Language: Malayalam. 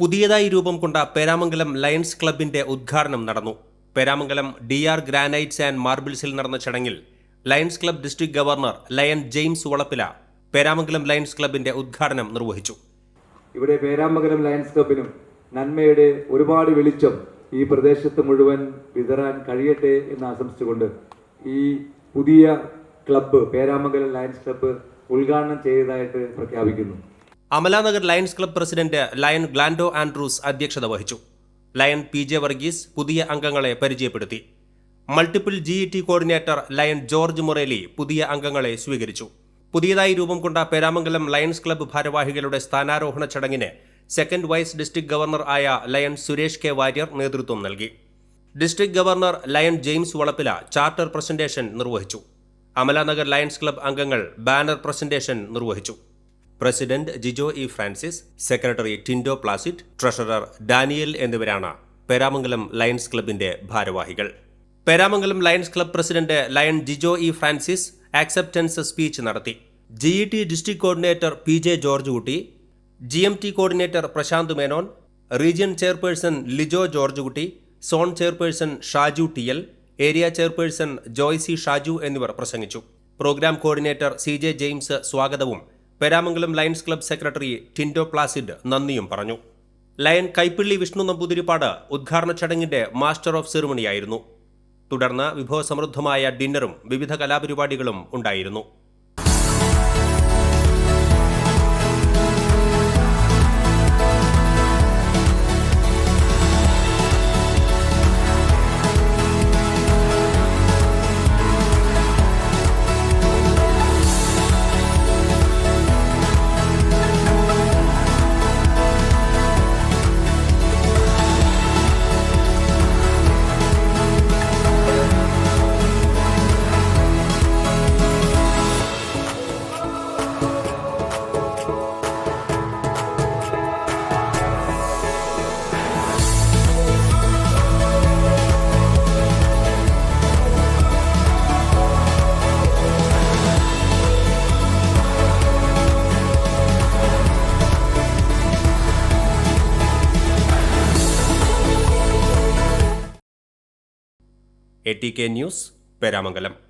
പുതിയതായി രൂപം കൊണ്ട പേരാമംഗലം ലയൺസ് ക്ലബിന്റെ ഉദ്ഘാടനം നടന്നു. Peramangalam D R granites and മാർബിൾസിൽ നടന്ന ചടങ്ങിൽ lions club district governor lion James Valappila Peramangalam lions ക്ലബിന്റെ ഉദ്ഘാടനം നിർവഹിച്ചു. ഇവിടെ പേരാമംഗലം ലയൺസ് ക്ലബിനും നന്മയുടെ ഒരുപാട് വെളിച്ചം ഈ പ്രദേശത്ത് മുഴുവൻ വിതറാൻ കഴിയട്ടെ എന്ന് ആശംസിച്ചുകൊണ്ട് ഈ പുതിയ ക്ലബ്ബ് പേരാമംഗലം ലയൺസ് ക്ലബ്ബ് ഉദ്ഘാടനം ചെയ്തതായിട്ട് പ്രഖ്യാപിക്കുന്നു. Amalanagar lions club president lion Glando Andrews അധ്യക്ഷത വഹിച്ചു. ലയൺ പി ജെ വർഗീസ് പുതിയ അംഗങ്ങളെ പരിചയപ്പെടുത്തി. Multiple G E T coordinator lion George Moreli പുതിയ അംഗങ്ങളെ സ്വീകരിച്ചു. പുതിയതായി രൂപം കൊണ്ട പേരാമംഗലം ലയൺസ് ക്ലബ്ബ് ഭാരവാഹികളുടെ സ്ഥാനാരോഹണ ചടങ്ങിന് സെക്കൻഡ് വൈസ് ഡിസ്ട്രിക്ട് ഗവർണർ ആയ ലയൺ സുരേഷ് കെ വാര്യർ നേതൃത്വം നൽകി. District governor lion James Valappila charter presentation നിർവഹിച്ചു. അമലാനഗർ ലയൺസ് ക്ലബ്ബ് അംഗങ്ങൾ ബാനർ പ്രസന്റേഷൻ നിർവഹിച്ചു. President Jijo E Francis secretary Tindo Placid treasurer Daniel എന്നിവരാണ് പേരാമംഗലം ലയൺസ് ക്ലബിന്റെ ഭാരവാഹികൾ. Peramangalam lions club president lion Jijo E Francis acceptance speech നടത്തി. G E T district coordinator P J George Kutty G M T coordinator Prashanth Menon region chairperson Lijo George Kutty zone chairperson Shaju T L area chairperson Joycy Shaju എന്നിവർ പ്രസംഗിച്ചു. Program coordinator C J James സ്വാഗതവും Peramangalam lions club secretary Tindo Placid നന്ദിയും പറഞ്ഞു. ലയൻ കൈപ്പിള്ളി വിഷ്ണു നമ്പൂതിരിപ്പാട് ഉദ്ഘാടന ചടങ്ങിന്റെ മാസ്റ്റർ ഓഫ് സെറിമണിയായിരുന്നു. തുടർന്ന് വിഭവസമൃദ്ധമായ ഡിന്നറും വിവിധ കലാപരിപാടികളും ഉണ്ടായിരുന്നു. A T K news Peramangalam.